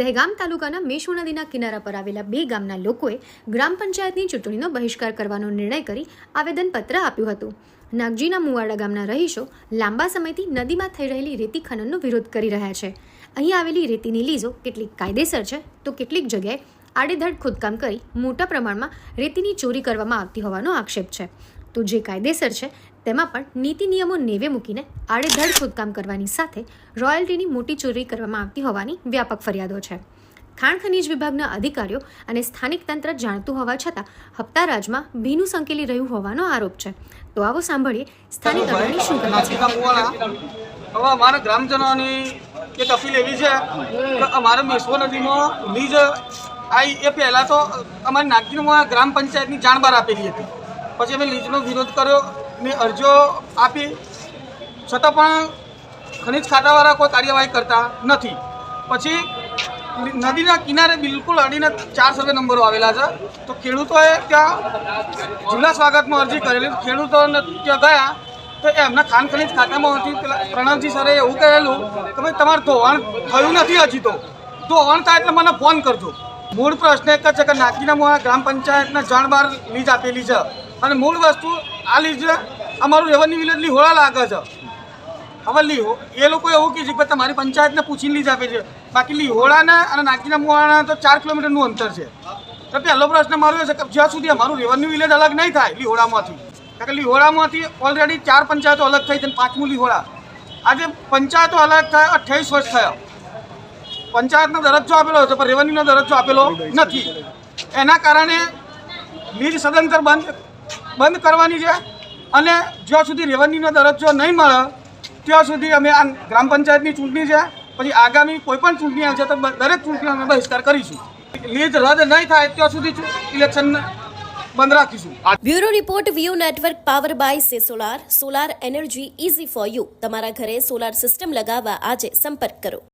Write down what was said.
દહેગામ તાલુકાના મેશુ નદીના કિનારા પર આવેલા બે ગામના લોકોએ ગ્રામ પંચાયતની ચૂંટણીનો બહિષ્કાર કરવાનો નિર્ણય કરી આવેદનપત્ર આપ્યું હતું. નાગજીના મુવાડા ગામના રહીશો લાંબા સમયથી નદીમાં થઈ રહેલી રેતી ખનનનો વિરોધ કરી રહ્યા છે. અહીં આવેલી રેતીની લીઝો કેટલીક કાયદેસર છે તો કેટલીક જગ્યાએ આડેધડ ખોદકામ કરી મોટા પ્રમાણમાં રેતીની ચોરી કરવામાં આવતી હોવાનો આક્ષેપ છે. તો જે કાયદેસર છે તેમાં પણ નીતિ નિયમો નેવે મૂકીને આડેધડ ખોદકામ કરવાની સાથે રોયલ્ટીની મોટી ચોરી કરવામાં આવતી હોવાની વ્યાપક ફરિયાદો છે. ખાણ ખનીજ વિભાગના અધિકારીઓ અને સ્થાનિક તંત્ર જાણતું હોવા છતાં હપ્તારાજમાં ભીનું સંકેલી રહ્યું હોવાનો આરોપ છે. તો આવો સાંભળીએ સ્થાનિક અગ્રણી શું કહે છે? હવે અમારા ગ્રામજનોની એક અપીલ એવી છે કે અમારે મેસો નદીમાં લીજ આવી એ પહેલાં તો અમારી નાગરિકમાં ગ્રામ પંચાયતની જાણ બહાર આપેલી હતી. પછી અમે લીજનો વિરોધ કર્યો, ને અરજીઓ આપી. છતાં પણ ખનિજ ખાતાવાળા કોઈ કાર્યવાહી કરતા નથી. પછી નદીના કિનારે બિલકુલ અડીને ચાર સર્વે નંબરો આવેલા છે. તો ખેડૂતોએ ત્યાં જિલ્લા સ્વાગતમાં અરજી કરેલી. ખેડૂતોને ત્યાં ગયા, તો એમના ખાન ખનીજ ખાતામાંથી પેલા પ્રણવજી સરે એવું કહેલું કે ભાઈ, તમારું ધોવાણ થયું નથી હજી તો. ધોવાણ થાય એટલે મને ફોન કરજો. મૂળ પ્રશ્ન એક જ છે કે નાકીના મોડા ગ્રામ પંચાયતના જાણ બહાર લીજ આપેલી છે. અને મૂળ વસ્તુ આ લીધે અમારું રેવન્યુ વિલેજ લીહોળા લાગે છે. હવે લીહો એ લોકો એવું કહે છે કે તમારી પંચાયતને પૂછીને લીજ આપે છે. બાકી લીહોળાના અને નાગીના મુવાણા તો ચાર કિલોમીટરનું અંતર છે. તો પહેલો પ્રશ્ન મારો એ છે કે જ્યાં સુધી અમારું રેવન્યુ વિલેજ અલગ નહીં થાય લીહોળામાંથી કારણ કે લીહોળામાંથી ઓલરેડી ચાર પંચાયતો અલગ થઈ છે અને પાંચમું લીહોળા આજે પંચાયતો અલગ થાય, અઠ્યાવીસ વર્ષ થયા. પંચાયતનો દરજ્જો આપેલો છે, પણ રેવન્યુનો દરજ્જો આપેલો નથી. એના કારણે લીજ સદંતર બંધ બંધ કરવાની છે. અને જ્યાં સુધી રેવન્યુનો દરજ્જો નહીં મળે, ત્યાં સુધી અમે આ ગ્રામ પંચાયતની ચૂંટણી છે. પછી આગામી કોઈપણ ચૂંટણી આવશે તો દરેક ચૂંટણી અમે બહિષ્કાર કરીશું. લીજ રદ નહીં થાય ત્યાં સુધી ઇલેક્શન બંધ રાખીશું. Bureau report view network power by સે solar solar energy easy for you તમારા ઘરે સોલાર સિસ્ટમ લગાવવા આજે સંપર્ક કરો.